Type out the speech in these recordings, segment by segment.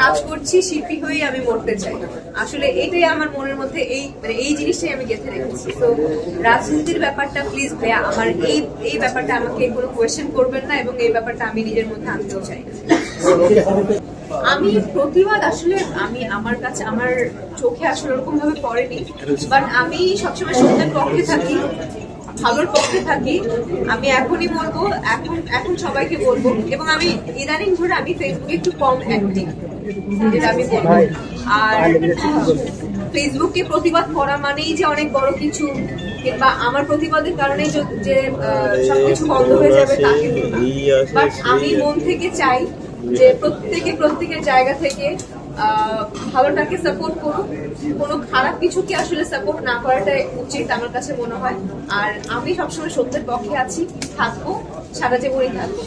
কাজ করছি, শিল্পী হয়েই আমি মরতে চাই। আসলে এটাই আমার মনের মধ্যে এই মানে এই জিনিসটাই আমি গেঁথে রেখেছি। তো রাজনীতির ব্যাপারটা প্লিজ ভাইয়া, আমার এই এই ব্যাপারটা আমাকে কোনো কোয়েশ্চেন করবেন না এবং এই ব্যাপারটা আমি নিজের মধ্যে আনতেও চাই। আমি প্রতিবাদ আসলে আমি আমার কাছে আমার চোখে আসলে ওরকম ভাবে পড়েনি। বাট আমি সবসময় সত্যের পক্ষে থাকি। ভালোর পক্ষে থাকি আমি এখনই বলব এখন এখন সবাইকে বলব এবং আমি ইদানিং ধরে আমি ফেসবুকে একটু কম অ্যাক্টিভ যেটা আমি বলব। আর ফেসবুককে প্রতিবাদ করা মানেই যে অনেক বড় কিছু কিংবা আমার প্রতিবাদের কারণে যে সবকিছু বন্ধ হয়ে যাবে তা কিন্তু না। বাট আমি মন থেকে চাই যে প্রত্যেকে, প্রত্যেকের জায়গা থেকে ভালোটাকে সাপোর্ট করুক। কোনো খারাপ কিছুকে আসলে সাপোর্ট না করাটাই উচিত আমার কাছে মনে হয়। আর আমি সবসময় সত্যের পক্ষে আছি, থাকব, সারা জীবনই থাকব।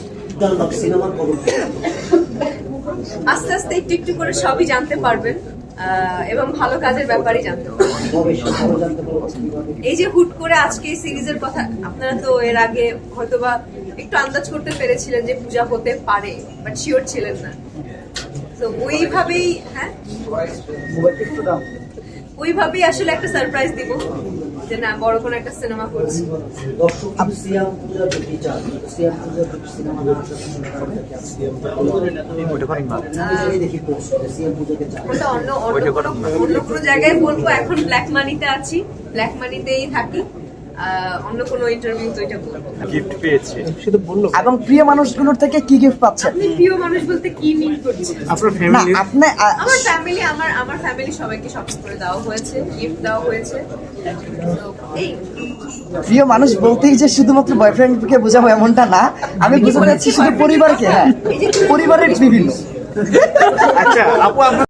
আস্তে আস্তে একটু একটু করে সবই জানতে পারবেন এবং ভালো কাজের ব্যাপারই জানতে এই যে হুট করে আজকে এই সিরিজের কথা, আপনারা তো এর আগে হয়তোবা একটু আন্দাজ করতে পেরেছিলেন যে পূজা হতে পারে বাট শিওর ছিলেন না। তো ওইভাবেই হ্যাঁ? মোবাইলটা একটু দাম ওইভাবেই আসলে একটা সারপ্রাইজ দিব যে না বড় কোনো একটা সিনেমা করছি। অন্য অন্য কোনো জায়গায় বলব এখন ব্ল্যাক মানিতে আছি। ব্ল্যাক মানিতেই থাকি। অন্য কোনো ইন্টারভিউ তো এটা বলব গিফট পেয়েছে। এবং প্রিয় মানুষগুলোর থেকে কি গিফট পাচ্ছেন আপনি প্রিয় মানুষ বলতে কি মিন করছেন? আপনার না ফ্যামিলি আপনি আমার ফ্যামিলি আমার আমার ফ্যামিলি সবাইকে শপিং করে দেওয়া হয়েছে গিফট দেওয়া হয়েছে। এই প্রিয় মানুষ বলতেই যে শুধুমাত্র বয়ফ্রেন্ডকে বোঝাবো এমনটা না আমি বুঝতে পারছি শুধু পরিবারকে হ্যাঁ পরিবারের বিভিন্ন। আচ্ছা আপু